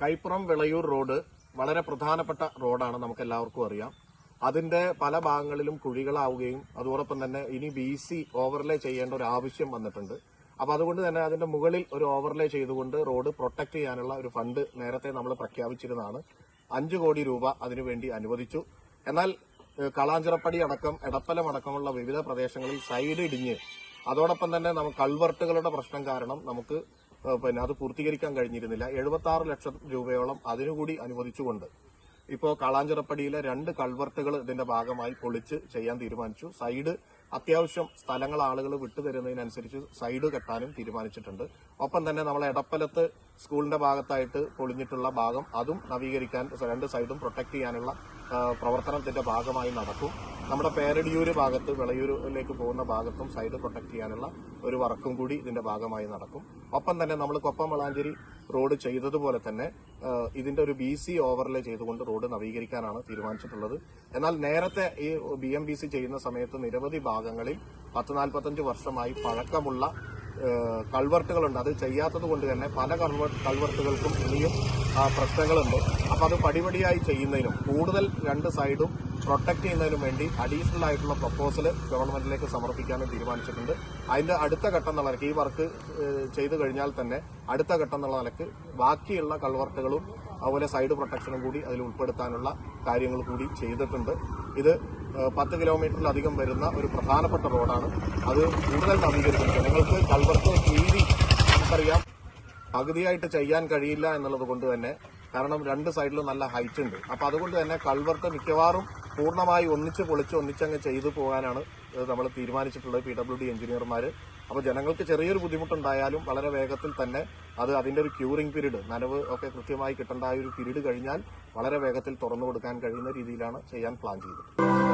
Kaippuram Vilayur road വളരെ പ്രധാനപ്പെട്ട റോഡാണ് നമുക്ക് എല്ലാവർക്കും അറിയാം. അതിന്റെ പല ഭാഗങ്ങളിലും കുഴികളാവുകയും അതോടൊപ്പം തന്നെ ഇനി ബി സി ഓവർലേ ചെയ്യേണ്ട ഒരു ആവശ്യം വന്നിട്ടുണ്ട്. അപ്പൊ അതുകൊണ്ട് തന്നെ അതിന്റെ മുകളിൽ ഒരു ഓവർലേ ചെയ്തുകൊണ്ട് റോഡ് പ്രൊട്ടക്ട് ചെയ്യാനുള്ള ഒരു ഫണ്ട് നേരത്തെ നമ്മൾ പ്രഖ്യാപിച്ചിരുന്നതാണ്. അഞ്ചു കോടി രൂപ അതിനുവേണ്ടി അനുവദിച്ചു. എന്നാൽ കളാഞ്ചിറപ്പടി അടക്കം എടപ്പലം അടക്കമുള്ള വിവിധ പ്രദേശങ്ങളിൽ സൈഡ് ഇടിഞ്ഞ് അതോടൊപ്പം തന്നെ നമുക്ക് കൾവർട്ടുകളുടെ പ്രശ്നം കാരണം നമുക്ക് പിന്നെ അത് പൂർത്തീകരിക്കാൻ കഴിഞ്ഞിരുന്നില്ല. എഴുപത്തി ആറ് ലക്ഷം രൂപയോളം അതിനുകൂടി അനുവദിച്ചുകൊണ്ട് ഇപ്പോൾ കാളാഞ്ചിറപ്പടിയിലെ രണ്ട് കൾവർട്ടുകൾ ഇതിന്റെ ഭാഗമായി പൊളിച്ച് ചെയ്യാൻ തീരുമാനിച്ചു. സൈഡ് അത്യാവശ്യം സ്ഥലങ്ങൾ ആളുകൾ വിട്ടുതരുന്നതിനനുസരിച്ച് സൈഡ് കെട്ടാനും തീരുമാനിച്ചിട്ടുണ്ട്. ഒപ്പം തന്നെ നമ്മൾ എടപ്പലത്ത് സ്കൂളിന്റെ ഭാഗത്തായിട്ട് പൊളിഞ്ഞിട്ടുള്ള ഭാഗം അതും നവീകരിക്കാൻ രണ്ട് സൈഡും പ്രൊട്ടക്ട് ചെയ്യാനുള്ള പ്രവർത്തനത്തിന്റെ ഭാഗമായി നടക്കും. നമ്മുടെ പേരടിയൂര് ഭാഗത്ത് വിളയൂരിലേക്ക് പോകുന്ന ഭാഗത്തും സൈഡ് പ്രൊട്ടക്ട് ചെയ്യാനുള്ള ഒരു വർക്കും കൂടി ഇതിന്റെ ഭാഗമായി നടക്കും. ഒപ്പം തന്നെ നമ്മൾ കൊപ്പം വളാഞ്ചേരി റോഡ് ചെയ്തതുപോലെ തന്നെ ഇതിന്റെ ഒരു ബി സി ഓവർലേ ചെയ്തുകൊണ്ട് റോഡ് നവീകരിക്കാനാണ് തീരുമാനിച്ചിട്ടുള്ളത്. എന്നാൽ നേരത്തെ ഈ ബി ചെയ്യുന്ന സമയത്ത് നിരവധി ഭാഗങ്ങളിൽ പത്ത് നാൽപ്പത്തഞ്ച് വർഷമായി പഴക്കമുള്ള കൾവർട്ടുകളുണ്ട്. അത് ചെയ്യാത്തത് കൊണ്ട് തന്നെ പല കൾവർ കൾവർട്ടുകൾക്കും ഇനിയും പ്രശ്നങ്ങളുണ്ട്. അപ്പോൾ അത് പടിപടിയായി ചെയ്യുന്നതിനും കൂടുതൽ രണ്ട് സൈഡും പ്രൊട്ടക്ട് ചെയ്യുന്നതിനും വേണ്ടി അഡീഷണൽ ആയിട്ടുള്ള പ്രപ്പോസൽ ഗവൺമെന്റിലേക്ക് സമർപ്പിക്കാനും തീരുമാനിച്ചിട്ടുണ്ട്. അതിന്റെ അടുത്ത ഘട്ടം എന്നുള്ള നിലയ്ക്ക് ഈ വർക്ക് ചെയ്തു കഴിഞ്ഞാൽ തന്നെ അടുത്ത ഘട്ടം എന്നുള്ള നിലയ്ക്ക് ബാക്കിയുള്ള കൾവർട്ടുകളും അതുപോലെ സൈഡ് പ്രൊട്ടക്ഷനും കൂടി അതിൽ ഉൾപ്പെടുത്താനുള്ള കാര്യങ്ങൾ കൂടി ചെയ്തിട്ടുണ്ട്. ഇത് പത്ത് കിലോമീറ്ററിലധികം വരുന്ന ഒരു പ്രധാനപ്പെട്ട റോഡാണ്. അത് കൂടുതൽ നവീകരിക്കുന്നത് ജനങ്ങൾക്ക് കൽവർത്ത് വീതി നമുക്കറിയാം. പകുതിയായിട്ട് ചെയ്യാൻ കഴിയില്ല എന്നുള്ളത് കൊണ്ട് തന്നെ കാരണം രണ്ട് സൈഡിലും നല്ല ഹൈറ്റ് ഉണ്ട്. അപ്പോൾ അതുകൊണ്ട് തന്നെ കൾവർട്ട് മിക്കവാറും പൂർണമായി ഒന്നിച്ച് പൊളിച്ച് ഒന്നിച്ചങ്ങ് ചെയ്തു പോകാനാണ് നമ്മൾ തീരുമാനിച്ചിട്ടുള്ളത് പി ഡബ്ല്യു ഡി എഞ്ചിനീയർമാർ അപ്പോൾ ജനങ്ങൾക്ക് ചെറിയൊരു ബുദ്ധിമുട്ടുണ്ടായാലും വളരെ വേഗത്തിൽ തന്നെ അത് അതിന്റെ ഒരു ക്യൂറിംഗ് പീരീഡ് നനവ് ഒക്കെ കൃത്യമായി കിട്ടേണ്ട ഒരു പീരീഡ് കഴിഞ്ഞാൽ വളരെ വേഗത്തിൽ തുറന്നു കൊടുക്കാൻ കഴിയുന്ന രീതിയിലാണ് ചെയ്യാൻ പ്ലാൻ ചെയ്തത്.